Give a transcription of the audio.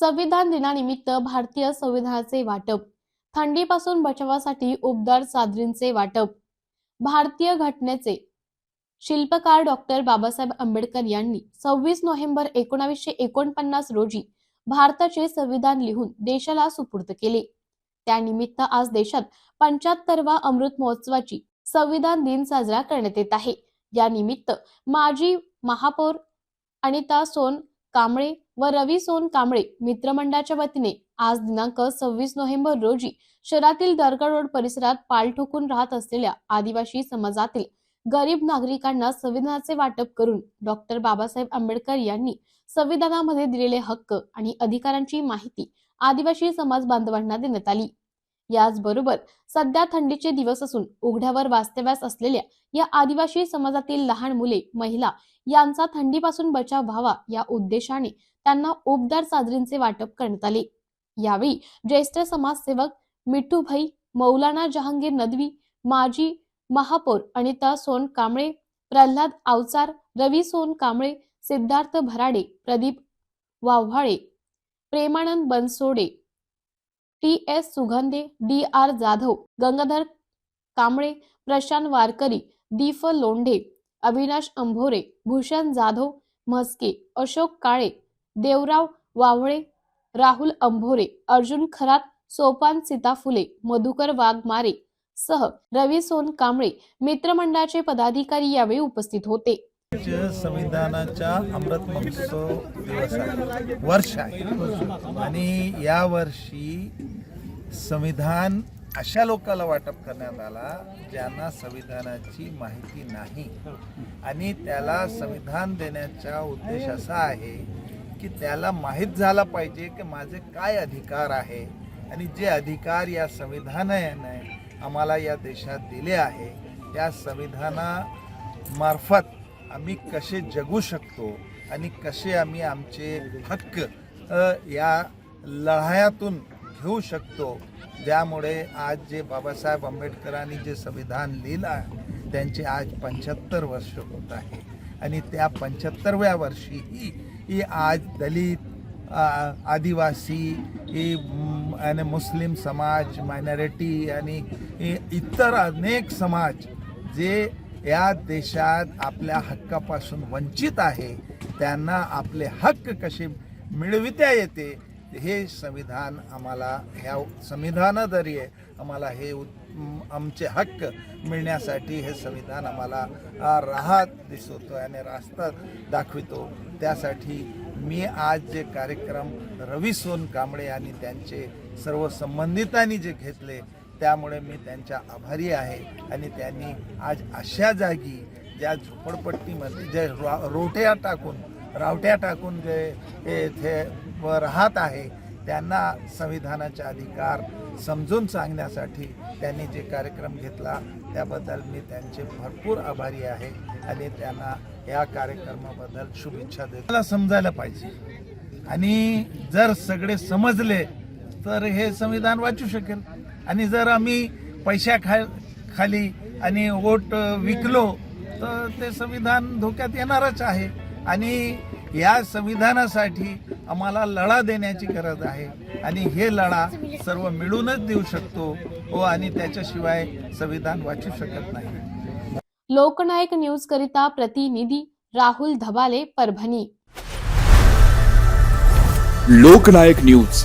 संविधान दिनानिमित्त भारतीय संविधानाचे वाटप थंडीपासून बचावासाठी उबदार चादरींचे वाटप भारतीय घटनेचे. शिल्पकार डॉक्टर बाबासाहेब आंबेडकर यांनी सव्वीस नोव्हेंबर एकोणावीसशे एकोणपन्नास रोजी भारताचे संविधान लिहून देशाला सुपूर्द केले. त्यानिमित्त आज देशात पंच्याहत्तरवा अमृत महोत्सवाची संविधान दिन साजरा करण्यात येत आहे. या निमित्त माजी महापौर अनिता सोन कांबळे व रवी सोन कांबळे मित्रमंडळाच्या वतीने आज दिनांक सव्वीस नोव्हेंबर रोजी शहरातील दरगड रोड परिसरात पाल ठोकून राहत असलेल्या आदिवासी समाजातील गरीब नागरिकांना संविधानाचे वाटप करून डॉक्टर बाबासाहेब आंबेडकर यांनी संविधानामध्ये दिलेले हक्क आणि अधिकारांची माहिती आदिवासी समाज बांधवांना देण्यात आली. याचबरोबर सध्या थंडीचे दिवस असून उघड्यावर वास्तव्यास असलेल्या या आदिवासी समाजातील लहान मुले महिला यांचा थंडीपासून बचाव व्हावा या उद्देशाने त्यांना उबदार चादरींचे वाटप करण्यात आले. यावेळी ज्येष्ठ समाजसेवक मिठूभाई मौलाना जहांगीर नदवी माजी महापौर अनिता सोन Kamble Pralhad Awachar Ravi Sonkamble Siddharth Bharade Pradeep Wavhale Premanand Bansode T S Sugandhe D R Jadhav Gangadhar Kamble Prashant Warkari दीफ Londhe Avinash Ambhore Bhushan Jadhav Mhaske Ashok Kale Devrao वावळे राहुल अंभोरे अर्जुन खरात सोपान सीताफुले मधुकर वाघमारे सह रवी सोन कांबळे मित्रमंडळाचे पदाधिकारी यावेळी उपस्थित होते. संविधानाच्या अमृत महोत्सव दिवस आहे. वर्ष आहे. आणि या वर्षी संविधान अशा लोकांना वाटप करण्यात आला ज्यांना संविधानाची माहिती नाही. आणि त्याला संविधान देण्याचा उद्देश असा आहे की त्याला माहीत झाला पाहिजे की माझे काय अधिकार आहे. आणि जे अधिकार या संविधानाने आम्हाला या देशात दिले आहे त्या संविधानामार्फत आम्ही कसे जगू शकतो आणि कसे आम्ही आमचे हक्क या लढायातून घेऊ शकतो ज्यामुळे आज जे बाबासाहेब आंबेडकरांनी जे संविधान लिहिलं आहे त्यांचे आज पंच्याहत्तर वर्ष होत आहे. आणि त्या पंच्याहत्तरव्या वर्षी ही ही आज दलित आदिवासी ही आणि मुस्लिम समाज मायनॉरिटी आणि इतर अनेक समाज जे या देशात आपल्या हक्कापासून वंचित आहे त्यांना आपले हक्क कसे मिळविता येते हे संविधान आम्हाला ह्या संविधानाद्वारे आम्हाला हे आमचे हक्क मिळण्यासाठी हे संविधान आम्हाला राहत दिसवतो आणि रास्ता दाखवितो. त्यासाठी मी आज जे कार्यक्रम रवी सोन कांबळे आणि त्यांचे सर्व संबंधितांनी जे घेतले त्यामुळे मी त्यांच्या आभारी आहे आणि त्यांनी आज अशा जागी ज्या झोपडपट्टीमध्ये जे रा- रोट्या टाकून रावट्या टाकून जे येथे व राहत आहे त्यांना संविधानाचे अधिकार समजून सांगण्यासाठी त्यांनी जे कार्यक्रम घेतला त्याबद्दल मी त्यांचे भरपूर आभारी आहे आणि त्यांना या कार्यक्रमाबद्दल शुभेच्छा देतो. मला समजायला पाहिजे. आणि जर सगळे समजले तर हे संविधान वाचू शकेल. आणि जर आम्ही पैशा खा खाली आणि वोट विकलो तर ते संविधान धोक्यात येणारच आहे. आणि या संविधानासाठी आम्हाला लढा देण्याची गरज आहे. आणि हे लढा सर्व मिळूनच देऊ शकतो. हो आणि त्याच्याशिवाय संविधान वाचू शकत नाही. लोकनायक न्यूज करिता प्रतिनिधी राहुल धबाले परभणी. लोकनायक न्यूज.